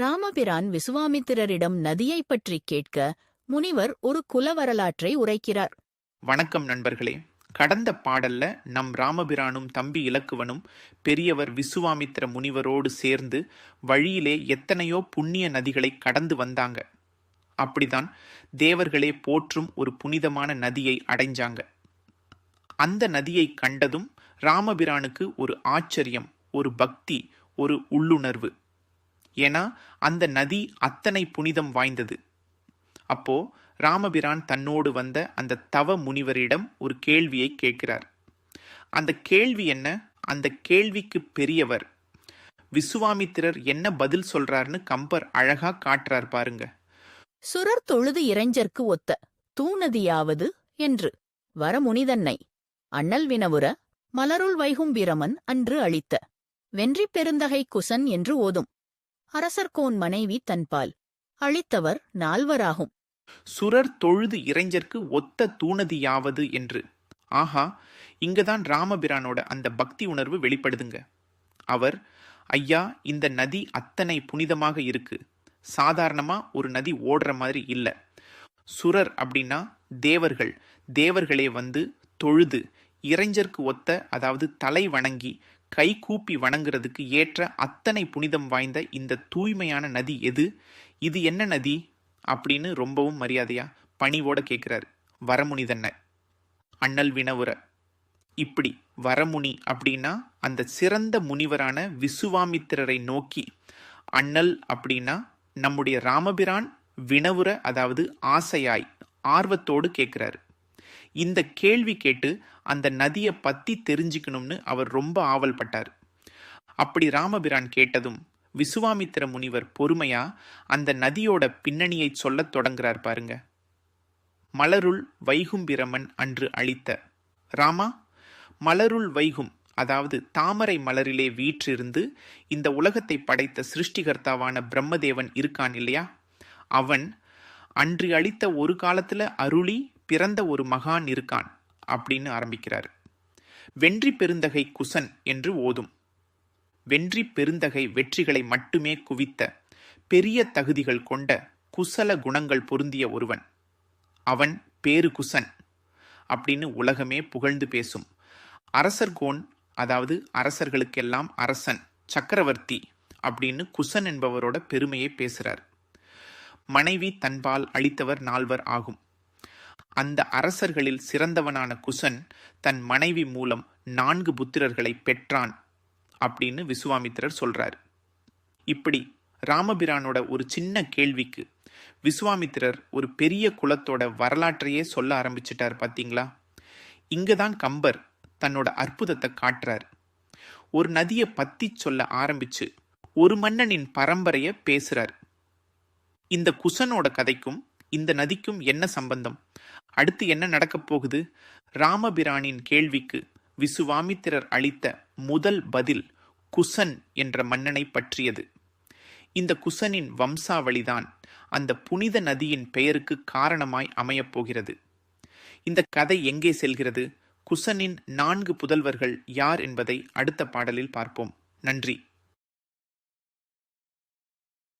ராமபிரான் விசுவாமித்திரரிடம் நதியைப் பற்றி கேட்க முனிவர் ஒரு குல வரலாற்றை உரைக்கிறார். வணக்கம் நண்பர்களே. கடந்த பாடல்ல நம் ராமபிரானும் தம்பி இலக்குவனும் பெரியவர் விசுவாமித்திர முனிவரோடு சேர்ந்து வழியிலே எத்தனையோ புண்ணிய நதிகளை கடந்து வந்தாங்க. அப்படிதான் தேவர்களே போற்றும் ஒரு புனிதமான நதியை அடைஞ்சாங்க. அந்த நதியை கண்டதும் ராமபிரானுக்கு ஒரு ஆச்சரியம் ஒரு பக்தி ஒரு உள்ளுணர்வு. ஏன்னா அந்த நதி அத்தனை புனிதம் வாய்ந்தது. அப்போ ராமபிரான் தன்னோடு வந்த அந்த தவ முனிவரிடம் ஒரு கேள்வியை கேட்கிறார். அந்த கேள்வி என்ன? அந்த கேள்விக்கு பெரியவர் விசுவாமித்திரர் என்ன பதில் சொல்றாருன்னு கம்பர் அழகா காட்டுறார் பாருங்க. சுரர் தொழுது இறைஞ்சற்கு ஒத்த தூநதியாவது என்று வரமுனிதன்னை அண்ணல் வினவுர மலருள் வைகும் பிரமன் அன்று அளித்த வென்றி பெருந்தகை குசன் என்று ஓதும். அரசர்கோன் மனைவி தன்பால். அளித்தவர் நால்வராகும். சுரர் தொழுது இறைஞ்சற்கு ஒத்த தூணதியாவது என்று. ஆஹா இங்கதான் ராமபிரானோட அந்த பக்தி உணர்வு வெளிப்படுதுங்க. அவர் ஐயா இந்த நதி அத்தனை புனிதமாக இருக்கு. சாதாரணமா ஒரு நதி ஓடுற மாதிரி இல்லை. சுரர் அப்படின்னா தேவர்கள். தேவர்களே வந்து தொழுது இறைஞ்சற்கு ஒத்த அதாவது தலை வணங்கி கை கூப்பி வணங்குறதுக்கு ஏற்ற அத்தனை புனிதம் வாய்ந்த இந்த தூய்மையான நதி எது? இது என்ன நதி? அப்படின்னு ரொம்பவும் மரியாதையா பணிவோட கேட்குறாரு வரமுனி தன்னை அண்ணல் வினவுர இப்படி வரமுனி அப்படின்னா அந்த சிறந்த முனிவரான விசுவாமித்திரரை நோக்கி அண்ணல் அப்படின்னா நம்முடைய ராமபிரான் வினவுர அதாவது ஆசையாய் ஆர்வத்தோடு கேட்குறாரு இந்த கேள்வி கேட்டு அந்த நதியை பற்றி தெரிஞ்சுக்கணும்னு அவர் ரொம்ப ஆவல் பட்டார் அப்படி ராமபிரான் கேட்டதும் விசுவாமித்திர முனிவர் பொறுமையா அந்த நதியோட பின்னணியை சொல்லத் தொடங்குறார் பாருங்க. மலருள் வைகும் பிரமன் அன்று அளித்த ராமா மலருள் வைகும் அதாவது தாமரை மலரிலே வீற்றிருந்து இந்த உலகத்தை படைத்த சிருஷ்டிகர்த்தாவான பிரம்மதேவன் இருக்கான் இல்லையா? அவன் அன்று அளித்த ஒரு காலத்தில் அருளி பிறந்த ஒரு மகான் இருக்கான் அப்படின்னு ஆரம்பிக்கிறார். வென்றி பெருந்தகை குசன் என்று ஓதும். வென்றி பெருந்தகை வெற்றிகளை மட்டுமே குவித்த பெரிய தகுதிகள் கொண்ட குசல குணங்கள் பொருந்திய ஒருவன். அவன் பேரு குசன் அப்படின்னு உலகமே புகழ்ந்து பேசும். அரசர்கோன் அதாவது அரசர்களுக்கெல்லாம் அரசன் சக்கரவர்த்தி அப்படின்னு குசன் என்பவரோட பெருமையை பேசுகிறார் மனைவி தன்பால் அளித்தவர் நால்வர் ஆகும். அந்த அரசர்களில் சிறந்தவனான குசன் தன் மனைவி மூலம் நான்கு புத்திரர்களை பெற்றான் அப்படின்னு விசுவாமித்திரர் சொல்றார். இப்படி ராமபிரானோட ஒரு சின்ன கேள்விக்கு விசுவாமித்திரர் ஒரு பெரிய குலத்தோட வரலாற்றையே சொல்ல ஆரம்பிச்சிட்டார் பார்த்தீங்களா இங்கே தான் கம்பர் தன்னோட அற்புதத்தை காட்டுறார். ஒரு நதியை பத்தி சொல்ல ஆரம்பிச்சு ஒரு மன்னனின் பரம்பரையை பேசுறார். இந்த குசனோட கதைக்கும் இந்த நதிக்கும் என்ன சம்பந்தம்? அடுத்து என்ன நடக்கப் போகுது? ராமபிரானின் கேள்விக்கு விசுவாமித்திரர் அளித்த முதல் பதில் குசன் என்ற மன்னனை பற்றியது. இந்த குசனின் வம்சாவளிதான் அந்த புனித நதியின் பெயருக்கு காரணமாய் அமையப் போகிறது. இந்த கதை எங்கே செல்கிறது? குசனின் நான்கு புதல்வர்கள் யார் என்பதை அடுத்த பாடலில் பார்ப்போம். நன்றி.